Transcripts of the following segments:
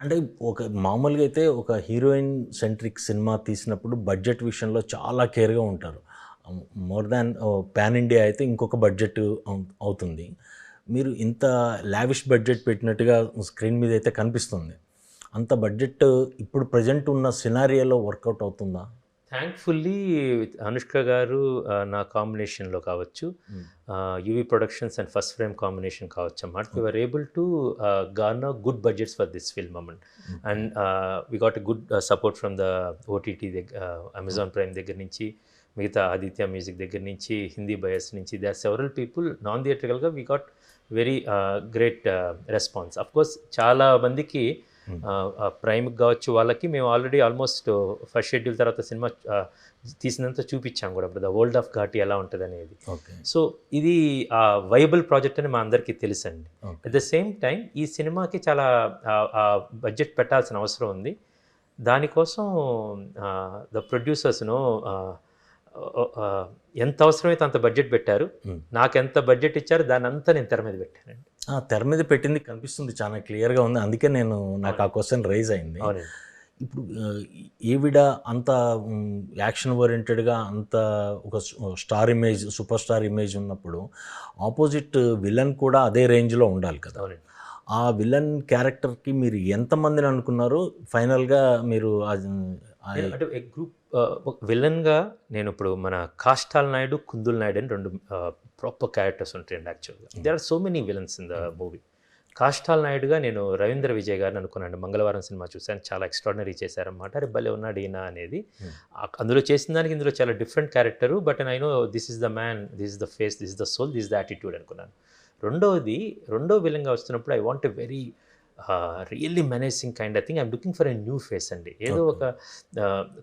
అంటే ఒక మామూలుగా అయితే ఒక హీరోయిన్ సెంట్రిక్ సినిమా తీసినప్పుడు బడ్జెట్ విషయంలో చాలా కేర్గా ఉంటారు. మోర్ దాన్ పాన్ ఇండియా అయితే ఇంకొక బడ్జెట్ అవుతుంది. మీరు ఇంత లావిష్ బడ్జెట్ పెట్టినట్టుగా స్క్రీన్ మీద అయితే కనిపిస్తుంది. అంత బడ్జెట్ ఇప్పుడు ప్రజెంట్ ఉన్న సినారియాలో వర్కౌట్ అవుతుందా? థ్యాంక్ఫుల్లీ అనుష్క గారు నా కాంబినేషన్లో కావచ్చు UV productions and first frame combination కావచ్చు. అన్నమాట we were able to garner good budgets for this film amount and we got a good support from the OTT దగ్గర అమెజాన్ ప్రైమ్ దగ్గర నుంచి మిగతా ఆదిత్య మ్యూజిక్ దగ్గర నుంచి హిందీ బయస్ నుంచి they are several people non థియేట్రికల్గా we got very great response of course చాలా మందికి ప్రైమ్కి కావచ్చు వాళ్ళకి మేము ఆల్రెడీ ఆల్మోస్ట్ ఫస్ట్ షెడ్యూల్ తర్వాత సినిమా ఆ, తీసినంత చూపించాం కూడా. ఇప్పుడు ద వరల్డ్ ఆఫ్ ఘాటి ఎలా ఉంటుంది అనేది. ఓకే. సో ఇది వైబుల్ ప్రాజెక్ట్ అని మా అందరికీ తెలుసండి. అట్ ద సేమ్ టైం ఈ సినిమాకి చాలా బడ్జెట్ పెట్టాల్సిన అవసరం ఉంది. దానికోసం ద ప్రొడ్యూసర్స్ను ఎంత అవసరమైతే అంత బడ్జెట్ పెట్టారు. Hmm. నాకు ఎంత బడ్జెట్ ఇచ్చారు దాని అంతా నేను తెర మీద పెట్టానండి. ఆ, తెర మీద పెట్టింది కనిపిస్తుంది చాలా క్లియర్గా ఉంది. అందుకే నేను నాకు ఆ క్వశ్చన్ రైజ్ అయింది. ఇప్పుడు ఈవిడ అంత యాక్షన్ ఓరియంటెడ్గా అంత ఒక star image super star image ఉన్నప్పుడు ఆపోజిట్ విలన్ కూడా అదే రేంజ్లో ఉండాలి కదా. ఆ విలన్ క్యారెక్టర్కి మీరు ఎంతమందిని అనుకున్నారు ఫైనల్గా మీరు అంటే గ్రూప్ విలన్గా నేను ఇప్పుడు మన కాష్టాల్ నాయుడు కుందుల్ నాయుడు అని రెండు ప్రాపర్ క్యారెక్టర్స్ ఉంటాయండి యాక్చువల్గా. There are so many villains in the movie కాష్టాల్ నాయుడుగా నేను రవీంద్ర విజయ్ గారిని అనుకున్నాను. మంగళవారం సినిమా చూశాను. చాలా ఎక్స్ట్రాడినరీ చేశారన్నమాట. అరే భలే ఉన్నాడు ఈయన అనేది. Hmm. అందులో చేసిన దానికి ఇందులో చాలా different character but I know this is the man this is the face this is the soul this the attitude అనుకున్నాను. రెండోది రెండో విలంగా వస్తున్నప్పుడు I want a very really managing kind I think I'm looking for a new face అండి. ఏదో ఒక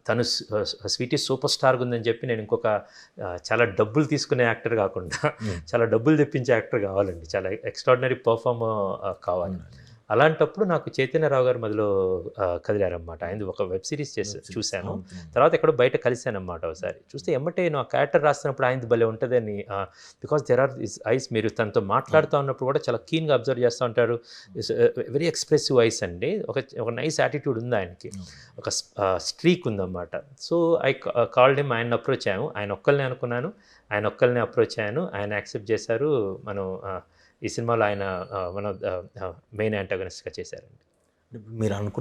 తను Sweety super స్టార్గా ఉందని చెప్పి నేను ఇంకొక చాలా డబ్బులు తీసుకునే యాక్టర్ కాకుండా Hmm. చాలా డబ్బులు తెప్పించే యాక్టర్ కావాలండి. చాలా ఎక్స్ట్రాడినరీ పర్ఫామ్ కావాలి. అలాంటప్పుడు నాకు చైతన్యరావు గారు మొదలు ఆ, కదిలారన్నమాట. ఆయన ఒక వెబ్ సిరీస్ చేసి చూశాను. తర్వాత ఎక్కడో బయట కలిశానమాట ఒకసారి. చూస్తే ఎమ్మటే నేను ఆ క్యారెక్టర్ రాస్తున్నప్పుడు ఆయనది భలే ఉంటుందని because there are is eyes మీరు తనతో మాట్లాడుతూ ఉన్నప్పుడు కూడా చాలా కీన్గా అబ్జర్వ్ చేస్తూ ఉంటారు. వెరీ ఎక్స్ప్రెసివ్ ఐస్ అండి. ఒక ఒక నైస్ యాటిట్యూడ్ ఉంది ఆయనకి. ఒక స్ట్రీక్ ఉందన్నమాట. సో ఐ కాల్డ్ హిమ్ ఆయన అప్రోచ్ అయ్యాము. ఆయన ఒక్కరిని అనుకున్నాను. ఆయన ఒక్కరిని అప్రోచ్ అయ్యాను. ఆయన యాక్సెప్ట్ చేశారు. మనం ఈ సినిమాలో ఆయన మన మెయిన్ యాంటాగనిస్ట్గా చేశారండి. మీరు అనుకున్న